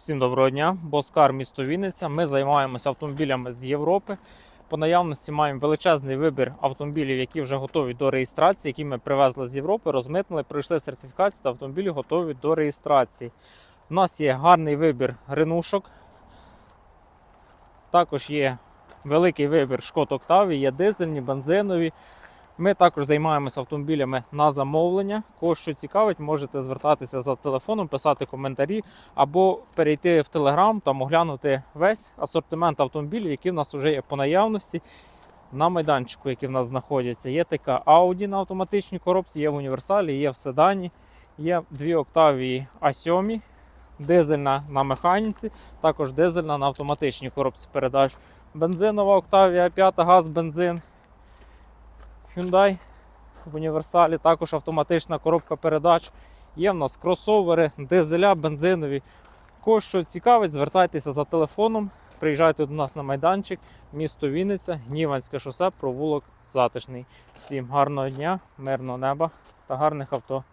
Всім доброго дня. Боскар, місто Вінниця. Ми займаємося автомобілями з Європи. По наявності маємо величезний вибір автомобілів, які вже готові до реєстрації, які ми привезли з Європи, розмитнили, пройшли сертифікацію та автомобілі готові до реєстрації. У нас є гарний вибір ренушок. Також є великий вибір шкод Октаві, є дизельні, бензинові. Ми також займаємося автомобілями на замовлення. Кого що цікавить, можете звертатися за телефоном, писати коментарі або перейти в Телеграм та оглянути весь асортимент автомобілів, які в нас вже є по наявності на майданчику, які в нас знаходяться. Є така Audi на автоматичній коробці, є в універсалі, є в седані, є дві Octavia A7, дизельна на механіці, також дизельна на автоматичній коробці передач. Бензинова Octavia 5 газ, бензин. Hyundai в універсалі, також автоматична коробка передач. Є в нас кросовери, дизеля, бензинові. Кого що цікавить, звертайтеся за телефоном, приїжджайте до нас на майданчик, місто Вінниця, Гніванське шосе, провулок Затишний. Всім гарного дня, мирного неба та гарних авто.